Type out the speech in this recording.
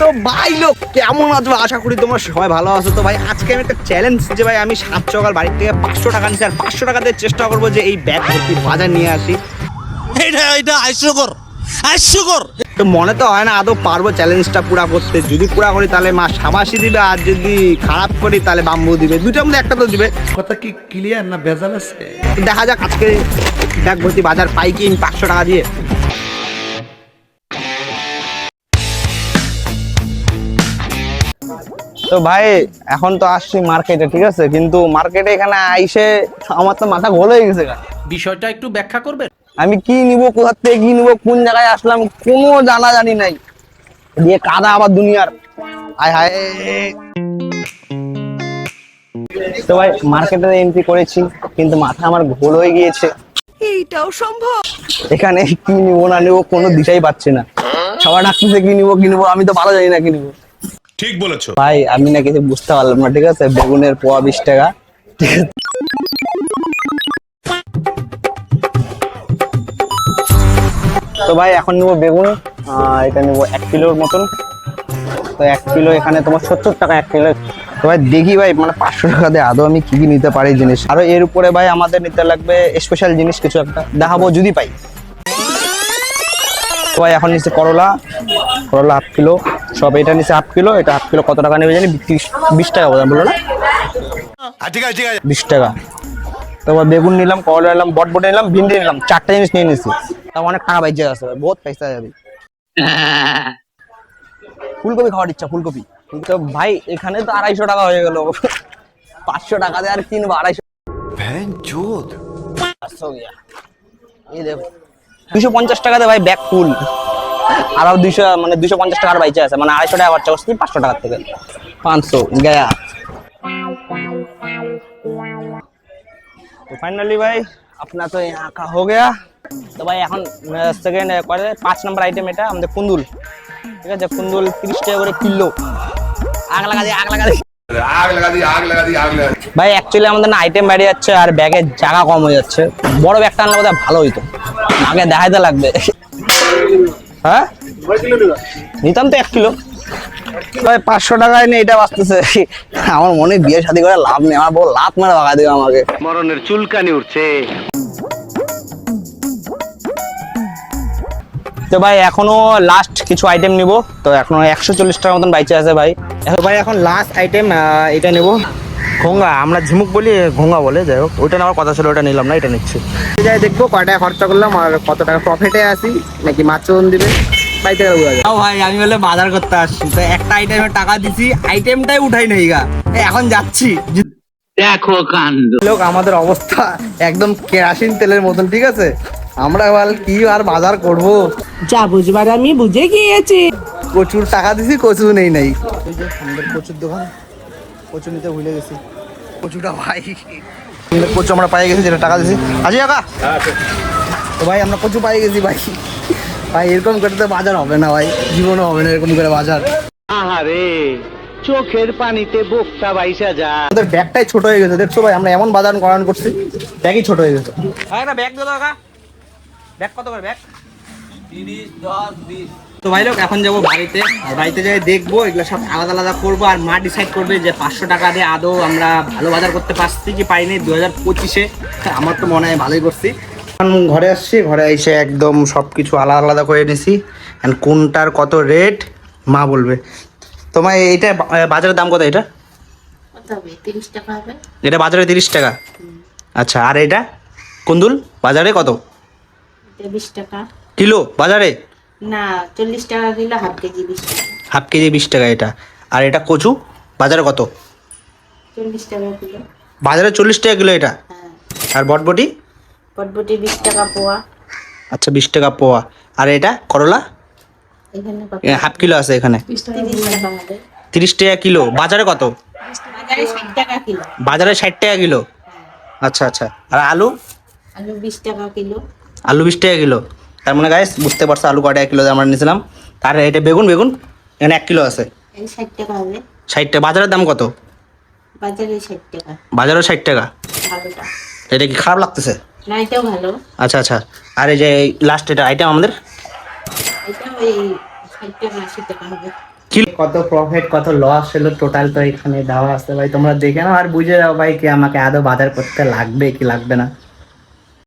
তো ভাই লোক কেমন আছো? আশা করি তোমরা সবাই ভালো আছো। তো ভাই আজকে আমি একটা চ্যালেঞ্জ যে ভাই আমি সাত সকাল বাড়ির থেকে পাঁচশো টাকা নিচ্ছি আর পাঁচশো টাকাতে চেষ্টা করব যে এই ব্যাগ ভর্তি বাজার নিয়ে আসি। এটা এটা হাস্যকর হাস্যকর তো মনে তো হয় না আদৌ পারব চ্যালেঞ্জটা পুরা করতে। যদি পুরা করি তাহলে মা সাবাসি দিবে আর যদি খারাপ করি তাহলে বাম্বু দিবে। দুটোর মধ্যে একটা তো দিবে। কথা কি ক্লিয়ার না ভেজাল আছে? দেখা যাক আজকে ব্যাগ ভর্তি বাজার পাই কি পাঁচশো টাকা দিয়ে। তো ভাই এখন তো আসছি মার্কেটে ঠিক আছে? কিন্তু মার্কেটে এখানে আইসে আমার তো মাথা গোল হয়ে গেছে বিষয়টা একটু ব্যাখ্যা করবেন? আমি কি নিব কোথা থেকে কি নিব কোন জায়গায় আসলাম কোনো জানা জানি নাই। দিয়ে কাদা আবার দুনিয়ার। আয় হায়। তো ভাই মার্কেটে এন্ট্রি করেছি কিন্তু মাথা আমার ঘোল হয়ে গিয়েছে। এইটাও সম্ভব? এখানে কি নিবো না নিবো কোনো দিশাই পাচ্ছি না। সবাই ডাকতেছে কি নিবো কি নিব আমি তো ভালো জানি না কি নিবো। ঠিক বলেছ। ভাই, আমি না কিছু বুঝতে পারলাম না, ঠিক আছে? বেগুনের পোয়া বিশ টাকা, ঠিক আছে? তো ভাই, এখন নেব বেগুন এটা নেব এক কিলোর মতন। তো এক কিলো এখানে তোমার সত্তর টাকা, এক কিলো। তো ভাই, দেখি ভাই মানে পাঁচশো টাকা দিয়ে আদৌ আমি কি কি নিতে পারি জিনিস। আরও এর উপরে ভাই, আমাদের নিতে লাগবে স্পেশাল জিনিস কিছু একটা। দেখাবো যদি পাই। তো ভাই, এখন নিচ্ছে করলা। করলা হাফ কিলো। সব এটা নিচে হাফ কিলো এটা হাফ কিলো কত টাকা নেবে জানি? বিশ টাকা বোধ বলল না? ঠিক আছে ঠিক আছে। বিশ টাকা। তারপর বেগুন নিলাম করলা নিলাম বট বটবটে নিলাম ভিন্ডি নিলাম চারটা জিনিস নিয়ে নিছি। তাও অনেক টাকা বাইজে আছে বহুত পয়সা যাবে। ফুলকপি খাওয়ার ইচ্ছা ফুলকপি। তো ভাই এখানে তো আড়াইশো টাকা হয়ে গেল। পাঁচশো টাকা দিয়ে আর কিনবো আড়াইশো। পাঁচশো গিয়া। এই দেখো। দুশো পঞ্চাশ টাকাতে ভাই ব্যাগ ফুল আরো দুইশো মানে দুশো পঞ্চাশ টাকার বাইচে আছে মানে আড়াইশো টাকা খরচা করছি পাঁচশো টাকার থেকে পাঁচশো গয়া तो फाइनली भाई अपना तो यहाँ का हो गया তো ভাই এখন সেকেন্ড করে পাঁচ নম্বর আইটেম এটা আমাদের কুন্দুল ঠিক আছে কুন্দুল তিরিশ টাকা করে কিলো আগ লাগা দিয়ে আগ লাগা দিয়ে आग लगा दी आग लगा दी आग लगा दी ভাই অ্যাকচুয়ালি আমাদের না আইটেম বেড়ে যাচ্ছে আর ব্যাগের জায়গা কম হয়ে যাচ্ছে বড় ব্যাগটা আনলে বোধহয় ভালো হইতো আগে দেখাইতে লাগবে হ্যাঁ? নিতাম তো এক কিলো। ভাই পাঁচশো টাকায় নিয়ে এটা বাঁচতেছে। আমার মনে হয় বিয়ে শাদী করে লাভ নেই। আমার বউ লাভ মেরে ভাগা দেবে আমাকে। মরণের চুলকানি উঠছে। তো ভাই এখনও লাস্ট কিছু আইটেম নিব। তো এখনও একশো চল্লিশ টাকার মতন বাইচে আছে ভাই। ভাই এখন লাস্ট আইটেম এটা নেব। ঘোঙ্গা আমরা ঝিমুক বলি ঘোঙ্গা বলে যাই হোক। ওইটা নেওয়ার কথা ছিল ওটা নিলাম না এটা নিচ্ছি। যাই দেখব কয় টাকা খরচা করলাম আর কত টাকা প্রফিটে আসি নাকি মাচন দিবে? ভাই ভাই আমি বলে বাজার করতে আসছি। তো একটা টাকা দিছি আইটেমটাই উঠাই নাই গা। এখন যাচ্ছি। দেখো কাণ্ড। লোক আমাদের অবস্থা একদম কেরাসিন তেলের মতন ঠিক আছে? আমরা বল কি আর বাজার করব? যা বুঝবার আমি বুঝে গিয়েছি। প্রচুর টাকা দিছি কচু নেই নাই। কচুর দোকান। কচু নিতে ভুলে গেছি। কচুটা ভাই। কচু আমরা পাই গেছি যেটা টাকা দিছি। আজি কাকা। তো ভাই আমরা কচু পাই গেছি ভাই। ভাই এরকম করে তো বাজার হবে না ভাই। জীবনও হবে না এরকম করে বাজার। আহারে চোখের পানিতে বোকটা বাইসা যা। আমাদের ব্যাগটাই ছোট হয়ে গেছে দেখছ ভাই? আমরা এমন বাজার করান করছি ব্যাগই ছোট হয়ে গেছে। একটা ব্যাগ দিও কাকা। ব্যাগ কত করে? ব্যাগ? তো ভাই লোক এখন যাব বাড়িতে। আর বাড়িতে যাই দেখব এগুলো সব আলাদা আলাদা করব। আর মা ডিসাইড করবে যে পাঁচশো টাকা দিয়ে আদৌ আমরা ভালো বাজার করতে পারছি কি পাইনি দু হাজার পঁচিশে। আমার তো মনে হয় ভালোই করছি। এখন ঘরে আসছি ঘরে এসে একদম সব কিছু আলাদা আলাদা করে নিছি। অ্যান্ড কোনটার কত রেট মা বলবে। তোমার এইটা বা- বাজারের দাম কত এটা? কত হবে? তিরিশ টাকা হবে। এটা বাজারে তিরিশ টাকা? আচ্ছা আর এটা? কুন্দুল বাজারে কত? এটা বিশ টাকা। কিলো বাজারে? না চল্লিশ টাকা কিলো হাফ কেজি বিশ টাকা। হাফ কেজি বিশ টাকা এটা। আর এটা কচু? বাজারে কত? চল্লিশ টাকা কিলো। বাজারে চল্লিশ টাকা কিলো এটা? হ্যাঁ। আর বটবটি? পটবটি বিশ টাকা পোয়া। আচ্ছা বিশ টাকা পোয়া। আর এটা করলা? হাফ কিলো আছে এখানে। তিরিশ টাকা কিলো। বাজারে কত? বাজারে ষাট টাকা কিলো। বাজারে ষাট টাকা কিলো? আচ্ছা আচ্ছা। আর আলু? আলু বিশ টাকা কিলো। আলু বিশ টাকা কিলো। তার মানে গাইস বুঝতে পারছ আলু কয় এক কিলো আমরা নিয়েছিলাম। আর এটা বেগুন বেগুন এখানে এক কিলো আছে। এই ষাট টাকা হবে। ষাট টাকা। বাজারের দাম কত? বাজারে ষাট টাকা। বাজারও ষাট টাকা? এটা কি খারাপ লাগতেছে? না এটাও ভালো। আচ্ছা আচ্ছা। আর এই যে লাস্ট এটা আইটেম আমাদের? এটাও এই ষাট টাকা আশি টাকা হবে। কি? কত প্রফিট কত লস হলো টোটাল তো এখানে দেওয়া আছে ভাই। তোমরা দেখে নাও আর বুঝে যাও ভাই কি আমাকে আদৌ বাজার করতে লাগবে কি লাগবে না।